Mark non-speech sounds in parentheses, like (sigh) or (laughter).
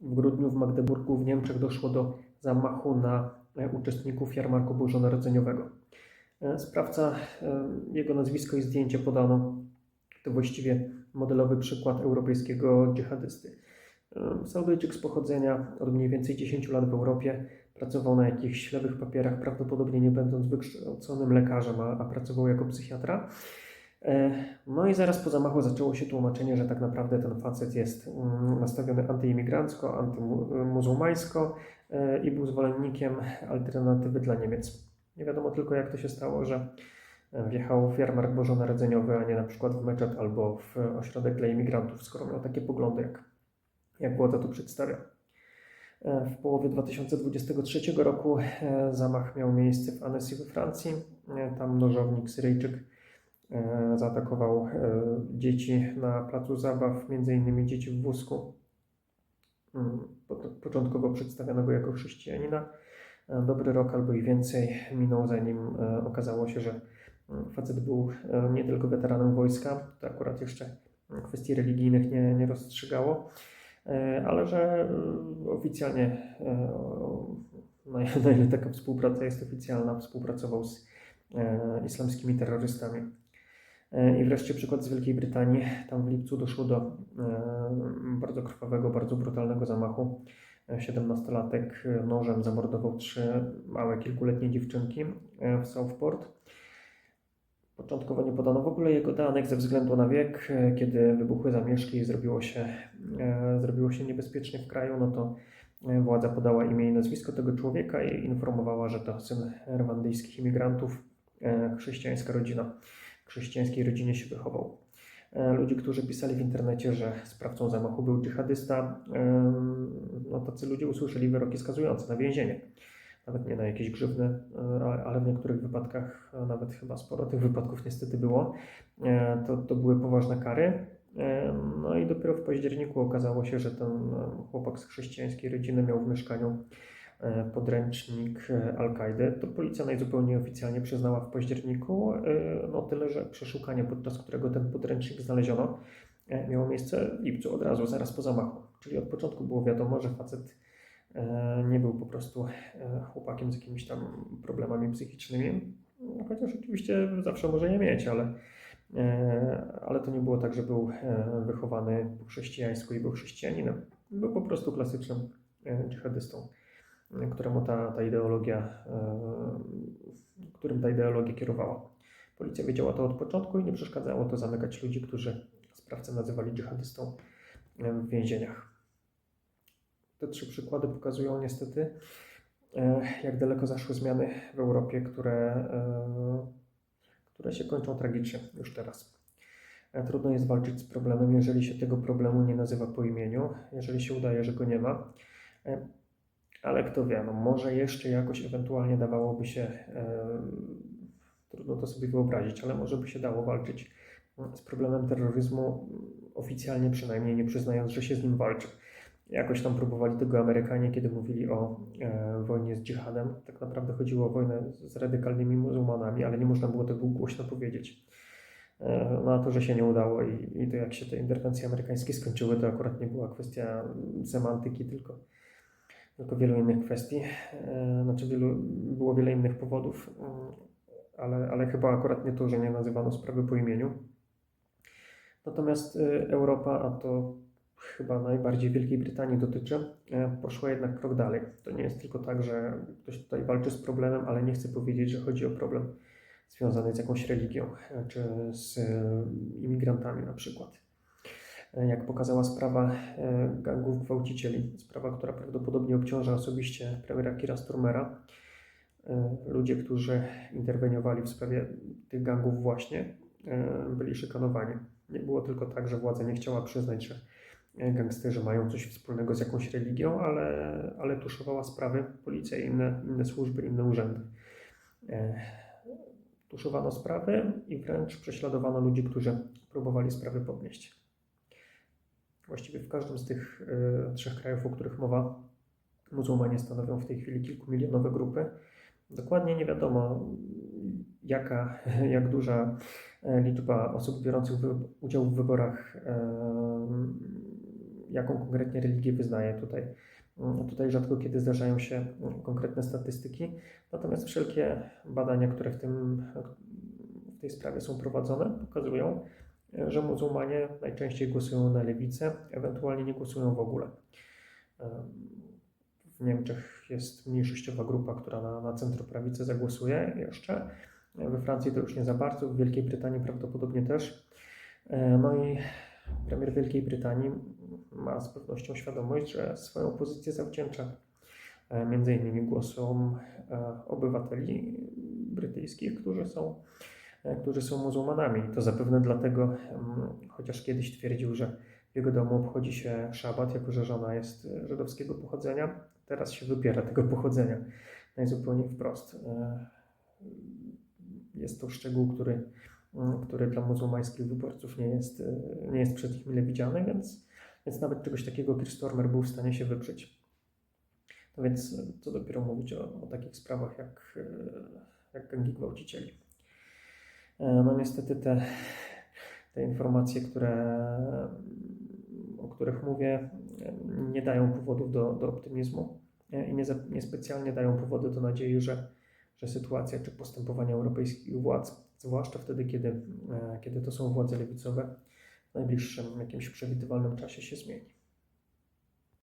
W grudniu w Magdeburgu w Niemczech doszło do zamachu na e, uczestników jarmarku bożonarodzeniowego. E, Sprawca, e, jego nazwisko i zdjęcie podano. To właściwie modelowy przykład europejskiego dżihadysty. Saudyjczyk z pochodzenia od mniej więcej 10 lat w Europie, pracował na jakichś lewych papierach, prawdopodobnie nie będąc wykształconym lekarzem, a, a pracował jako psychiatra. E, No i zaraz po zamachu zaczęło się tłumaczenie, że tak naprawdę ten facet jest mm, nastawiony antyimigrancko, antymuzułmańsko e, i był zwolennikiem alternatywy dla Niemiec. Nie wiadomo tylko, jak to się stało, że wjechał w jarmark bożonarodzeniowy, a nie na przykład w meczet albo w ośrodek dla imigrantów, skoro miał takie poglądy, jak, jak Władza tu przedstawia. E, W połowie 2023 roku zamach miał miejsce w Annecy we Francji. Tam nożownik Syryjczyk zaatakował e, dzieci na placu zabaw, innymi dzieci w wózku. Mm, po- Początkowo przedstawiano go jako chrześcijanina. E, Dobry rok albo i więcej minął, zanim e, okazało się, że mm, facet był e, nie tylko weteranem wojska, to akurat jeszcze kwestii religijnych nie, nie rozstrzygało, e, ale że e, oficjalnie, e, na na ile taka współpraca jest oficjalna, współpracował z e, islamskimi terrorystami. E, I wreszcie przykład z Wielkiej Brytanii. Tam w lipcu doszło do e, bardzo krwawego, bardzo brutalnego zamachu. E, 17-latek e, nożem zamordował trzy małe, kilkuletnie dziewczynki w Southport. Początkowo nie podano w ogóle jego danych ze względu na wiek. Kiedy wybuchły zamieszki i zrobiło się, zrobiło się niebezpiecznie w kraju, no to władza podała imię i nazwisko tego człowieka i informowała, że to syn rwandyjskich imigrantów, chrześcijańska rodzina chrześcijańskiej rodzinie się wychował. E, Ludzie, którzy pisali w internecie, że sprawcą zamachu był dżihadysta, no tacy ludzie usłyszeli wyroki skazujące na więzienie. Nawet nie na jakieś grzywny, e, ale- w niektórych wypadkach, nawet chyba sporo tych wypadków niestety było, e, to, to były poważne kary. No i dopiero w październiku okazało się, że ten chłopak z chrześcijańskiej rodziny miał w mieszkaniu podręcznik e, Al-Kaidy. To policja najzupełniej oficjalnie przyznała w październiku, e, no tyle, że przeszukanie, podczas którego ten podręcznik znaleziono, e, miało miejsce w lipcu, od razu, zaraz po zamachu. Czyli od początku było wiadomo, że facet e, nie był po prostu e, chłopakiem z jakimiś tam problemami psychicznymi, chociaż oczywiście zawsze może je mieć, ale, e, ale to nie było tak, że był e, wychowany po chrześcijańsku i był chrześcijaninem. Był po prostu klasycznym e, dżihadystą któremu ta, ta ideologia, e, którym ta ideologia kierowała. Policja wiedziała to od początku i nie przeszkadzało to zamykać ludzi, którzy sprawcę nazywali dżihadystą e, w więzieniach. Te trzy przykłady pokazują niestety, e, jak daleko zaszły zmiany w Europie, które, które się kończą tragicznie już teraz. Trudno jest walczyć z problemem, jeżeli się tego problemu nie nazywa po imieniu, jeżeli się udaje, że go nie ma. Ale kto wie, no może jeszcze jakoś ewentualnie dawałoby się, e, trudno to sobie wyobrazić, ale może by się dało walczyć mm, z problemem terroryzmu, mm, oficjalnie przynajmniej nie przyznając, że się z nim walczy. Jakoś tam próbowali tego Amerykanie, kiedy mówili o e, wojnie z dżihadem. Tak naprawdę chodziło o wojnę z radykalnymi muzułmanami, ale nie można było tego głośno powiedzieć. E, No a to, że się nie udało i, i to jak się te interwencje amerykańskie skończyły, to akurat nie była kwestia mm, semantyki, tylko tylko wielu innych kwestii. E, Znaczy wielu, było wiele innych powodów, mm, ale, ale chyba akurat nie to, że nie nazywano sprawy po imieniu. Natomiast e, Europa, a to chyba najbardziej Wielkiej Brytanii dotyczy, e, poszła jednak krok dalej. To nie jest tylko tak, że ktoś tutaj walczy z problemem, ale nie chce powiedzieć, że chodzi o problem związany z jakąś religią, e, czy z e, imigrantami na przykład jak pokazała sprawa e, gangów gwałcicieli, sprawa, która prawdopodobnie obciąża osobiście premiera Kira Sturmera. E, Ludzie, którzy interweniowali w sprawie tych gangów właśnie, e, byli szykanowani. Nie było tylko tak, że władza nie chciała przyznać, że gangsterzy mają coś wspólnego z jakąś religią, ale, ale tuszowała sprawy policja i inne, inne służby, inne urzędy. Tuszowano sprawy i wręcz prześladowano ludzi, którzy próbowali sprawy podnieść. Właściwie w każdym z tych e, trzech krajów, o których mowa, muzułmanie stanowią w tej chwili kilkumilionowe grupy. Dokładnie nie wiadomo, jaka, (laughs) jak duża e, liczba osób biorących udział w wyborach e, jaką konkretnie religię wyznaje. Tutaj, mm, tutaj rzadko kiedy zdarzają się mm, konkretne statystyki, natomiast wszelkie badania, które w, tym, w tej sprawie są prowadzone, pokazują, że muzułmanie najczęściej głosują na lewicę, ewentualnie nie głosują w ogóle. W Niemczech jest mniejszościowa grupa, która na, na centroprawicę zagłosuje jeszcze. We Francji to już nie za bardzo, w Wielkiej Brytanii prawdopodobnie też. No i premier Wielkiej Brytanii ma z pewnością świadomość, że swoją pozycję zawdzięcza e, między innymi głosom e, obywateli brytyjskich, którzy są, e, którzy są muzułmanami. To zapewne dlatego, mm, chociaż kiedyś twierdził, że w jego domu obchodzi się szabat, jako że żona jest żydowskiego pochodzenia, teraz się wybiera tego pochodzenia najzupełniej wprost. Jest to szczegół, który Mm, który dla muzułmańskich wyborców nie jest, e, nie jest przez nich mile widziany, więc, więc nawet czegoś takiego Chris Stormer był w stanie się wyprzeć. No więc e, co dopiero mówić o, o takich sprawach jak, e, jak gangi gwałcicieli. No niestety te, te informacje, które, o których mówię, nie dają powodów do, do optymizmu i nie, niespecjalnie dają powody do nadziei, że, że sytuacja czy postępowania europejskich władz zwłaszcza wtedy, kiedy, e, kiedy to są władze lewicowe, w najbliższym jakimś przewidywalnym czasie się zmieni.